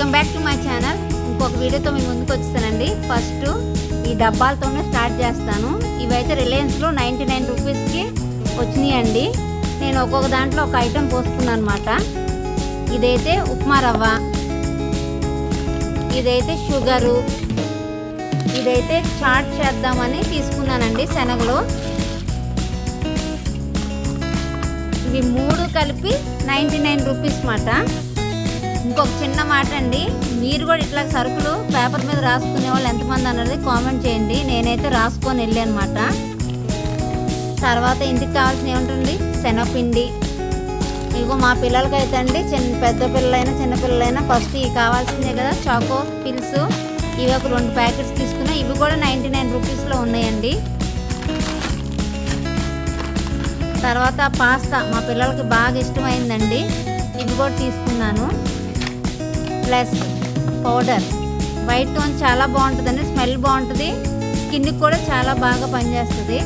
Welcome back to my channel ఇంకొక వీడియోతో మీ ముందుకు వచ్చేసానండి. ఫస్ట్ ఈ డబ్బాలతోనే స్టార్ట్ చేస్తాను. ఇవైతే రిలయన్స్లో నైంటీ నైన్ రూపీస్కి వచ్చినాయండి. నేను ఒక్కొక్క దాంట్లో ఒక ఐటెం పోసుకున్నాను అనమాట ఇదైతే ఉప్మా రవ్వ. ఇదైతే షుగరు ఇదైతే చాట్ చేద్దామని తీసుకున్నానండి శనగలు. ఇవి మూడు కలిపి నైంటీ నైన్ రూపీస్ మాట ఇంకొక చిన్న మాట అండి మీరు కూడా ఇట్లా సరుకులు పేపర్ మీద రాసుకునే వాళ్ళు ఎంతమంది అన్నది కామెంట్ చేయండి. నేనైతే రాసుకొని వెళ్ళానమాట. తర్వాత ఇంటికి కావాల్సిన ఏముంటుంది? శనగపిండి. ఇగో మా పిల్లలకైతే అండి చిన్న పెద్ద పిల్లలైనా చిన్న పిల్లలైనా ఫస్ట్ ఇవి కావాల్సిందే కదా చాకో పిల్స్. ఇవి ఒక రెండు ప్యాకెట్స్ తీసుకున్నా. ఇవి కూడా నైంటీ నైన్ రూపీస్లో ఉన్నాయండి. తర్వాత పాస్తా మా పిల్లలకి బాగా ఇష్టమైందండి. ఇవి కూడా తీసుకున్నాను. Plus powder. వైట్ టోన్ చాలా బాగుంటుందండి. స్మెల్ బాగుంటుంది. స్కిన్కి కూడా చాలా బాగా పనిచేస్తుంది.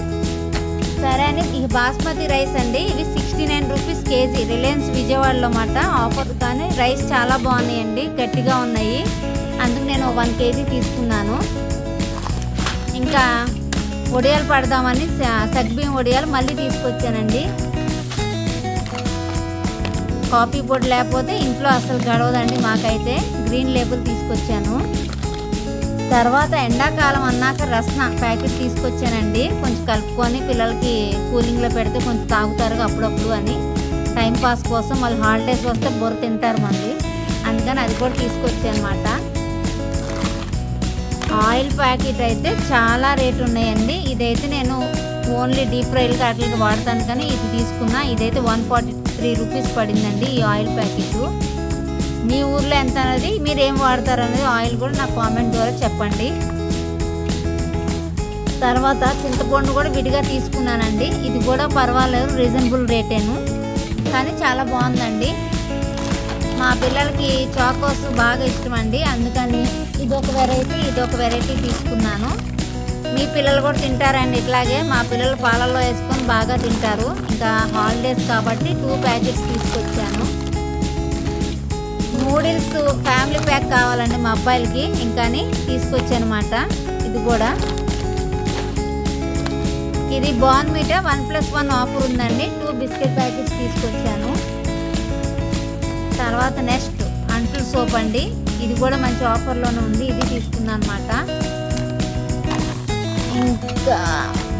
సరే అని ఈ బాస్మతి రైస్ అండి. ఇవి sixty nine rupees KG. Reliance విజయవాడలో మాట ఆఫర్ కానీ రైస్ చాలా బాగున్నాయండి. గట్టిగా ఉన్నాయి. అందుకు నేను వన్ కేజీ తీసుకున్నాను. ఇంకా వడియాలు పడదామని సగ్బీం వడియాలు మళ్ళీ తీసుకొచ్చానండి. కాఫీ పొడి లేకపోతే ఇంట్లో అసలు గడవదండి మాకైతే. గ్రీన్ లేబుల్ తీసుకొచ్చాను. తర్వాత ఎండాకాలం అన్నాక రస్న ప్యాకెట్ తీసుకొచ్చానండి. కొంచెం కలుపుకొని పిల్లలకి కూలింగ్లో పెడితే కొంచెం తాగుతారు అప్పుడప్పుడు అని. టైం పాస్ కోసం మళ్ళీ హాలిడేస్ వస్తే బొర్ర తింటారు మళ్ళీ. అందుకని అది కూడా తీసుకొచ్చాను అనమాట ఆయిల్ ప్యాకెట్ అయితే చాలా రేటు ఉన్నాయండి. ఇదైతే నేను ఓన్లీ డీప్ ఫ్రైలు వాటికి వాడతాను కానీ ఇది తీసుకున్నా. ఇదైతే వన్ ఫార్టీ త్రీ రూపీస్ పడిందండి ఈ ఆయిల్ ప్యాకెట్. మీ ఊర్లో ఎంత అనేది మీరు ఏం వాడతారు అనేది ఆయిల్ కూడా నాకు కామెంట్ ద్వారా చెప్పండి. తర్వాత చింతపండు కూడా విడిగా తీసుకున్నానండి. ఇది కూడా పర్వాలేదు రీజనబుల్ రేటేను. కానీ చాలా బాగుందండి. మా పిల్లలకి చాకోస్ బాగా ఇష్టం అండి అందుకని ఇదొక వెరైటీ ఇదొక వెరైటీ తీసుకున్నాను. మీ పిల్లలు కూడా తింటారండి ఇట్లాగే. మా పిల్లలు పాలల్లో వేసుకొని బాగా తింటారు. ఇంకా హాలిడేస్ కాబట్టి టూ ప్యాకెట్స్ తీసుకొచ్చాను. నూడిల్స్ ఫ్యామిలీ ప్యాక్ కావాలండి మా అబ్బాయిలకి. ఇంకాని తీసుకొచ్చానమాట. ఇది కూడా. ఇది బాన్ మీట వన్ ప్లస్ వన్ ఆఫర్ ఉందండి. టూ బిస్కెట్ ప్యాకెట్స్ తీసుకొచ్చాను. తర్వాత నెక్స్ట్ అంట్లు సోప్ అండి. ఇది కూడా మంచి ఆఫర్లోనే ఉంది. ఇది తీసుకున్నాను అనమాట ఇంకా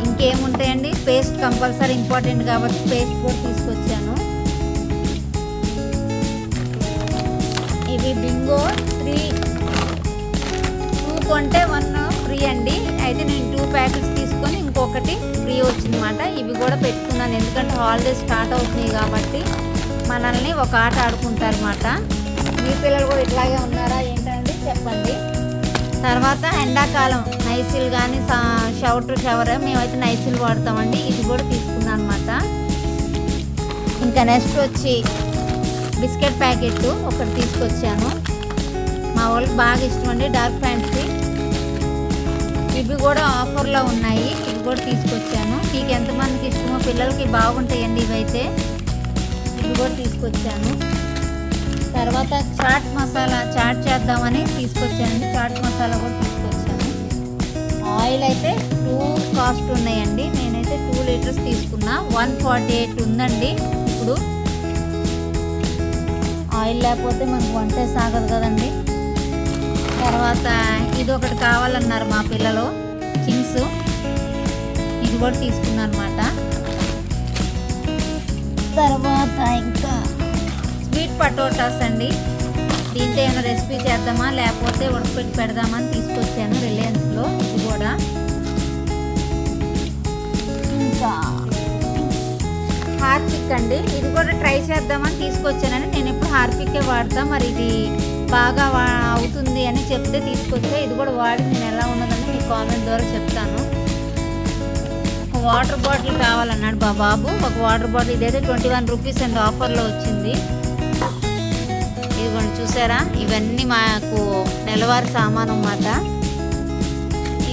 ఇంకేముంటాయండి? పేస్ట్ కంపల్సరీ ఇంపార్టెంట్ కాబట్టి పేస్ట్ కూడా తీసుకొచ్చాను. ఇవి బింగో త్రీ. టూ కొంటే వన్ ఫ్రీ అండి. అయితే నేను టూ ప్యాకెట్స్ తీసుకొని ఇంకొకటి ఫ్రీ వచ్చిందన్నమాట. ఇవి కూడా పెట్టుకున్నాను. ఎందుకంటే హాలిడేస్ స్టార్ట్ అవుతున్నాయి కాబట్టి మనల్ని ఒక ఆట ఆడుకుంటారు అన్నమాట మీ పిల్లలు కూడా ఇట్లాగే ఉన్నారా ఏంటండి? చెప్పండి. తర్వాత ఎండాకాలం నైసిల్ కానీ షవర్ షవర్ మేమైతే నైసిల్ వాడతామండి. ఇది కూడా తీసుకున్నాను అనమాట ఇంకా నెక్స్ట్ వచ్చి బిస్కెట్ ప్యాకెట్ ఒకటి తీసుకొచ్చాను. మా వాళ్ళకి బాగా ఇష్టం అండి డార్క్ ఫ్యాంట్సీ ఇవి కూడా ఆఫర్లో ఉన్నాయి. ఇవి కూడా తీసుకొచ్చాను. మీకు ఎంతమందికి ఇష్టమో పిల్లలకి బాగుంటాయండి ఇవైతే. ఇవి కూడా తీసుకొచ్చాను. తర్వాత చాట్ మసాలా చాట్ చేద్దామని తీసుకొచ్చానండి. చాట్ మసాలా కూడా తీసుకొచ్చాను. ఆయిల్ అయితే టూ కాస్ట్ ఉన్నాయండి. నేనైతే టూ లీటర్స్ తీసుకున్నా. వన్ ఫార్టీ ఎయిట్ ఉందండి. ఇప్పుడు ఆయిల్ లేకపోతే మనకు వంట సాగదు కదండి. తర్వాత ఇది ఒకటి కావాలన్నారు మా పిల్లలు. చింగ్స్ ఇది కూడా తీసుకున్నాను అనమాట తర్వాత ఇంకా పటోటాస్ అండి. దీంతో ఏమైనా రెసిపీ చేద్దామా? లేకపోతే ఉడకపెట్టి పెడదామా అని తీసుకొచ్చాను రిలయన్స్లో. ఇది కూడా. ఇంకా హార్పిక్ అండి. ఇది కూడా ట్రై చేద్దామని తీసుకొచ్చానని నేను ఇప్పుడు హార్పిక్కే వాడతా. మరి ఇది బాగా వా అవుతుంది అని చెప్తే తీసుకొచ్చా. ఇది కూడా వాడి నేను ఎలా ఉన్నదని మీ కామెంట్ ద్వారా చెప్తాను. ఒక వాటర్ బాటిల్ కావాలన్నాడు బాబు. ఒక వాటర్ బాటిల్ ఇదైతే ట్వంటీ వన్ రూపీస్ అండ్ ఆఫర్లో వచ్చింది. ఇదిగోండి చూసారా? ఇవన్నీ మాకు నెలవారి సామాను అన్నమాట.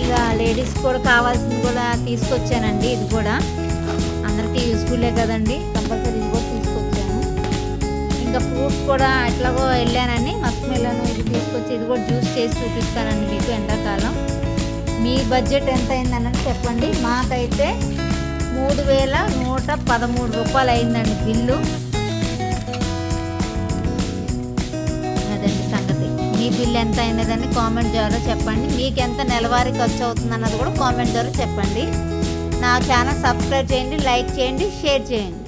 ఇక లేడీస్ కూడా కావాల్సింది కూడా తీసుకొచ్చానండి. ఇది కూడా అందరికీ యూస్ఫుల్లే కదండి. కంపల్సరీ ఇది కూడా తీసుకొచ్చాను. ఇంకా ఫ్రూట్స్ కూడా ఎట్లాగో వెళ్ళానని మస్క్ మిలను ఇది తీసుకొచ్చి ఇది కూడా జ్యూస్ చేసి చూపిస్తానండి మీకు ఎండాకాలం. మీ బడ్జెట్ ఎంత అయిందన్నది చెప్పండి. మాకైతే మూడు వేల నూట పదమూడు రూపాయలు అయిందండి బిల్లు. మీ బిల్ ఎంత అయినదని కామెంట్ ద్వారా చెప్పండి. మీకు ఎంత నెలవారీ ఖర్చు అవుతుంది అన్నది కూడా కామెంట్ ద్వారా చెప్పండి. నా ఛానల్ సబ్స్క్రైబ్ చేయండి లైక్ చేయండి షేర్ చేయండి.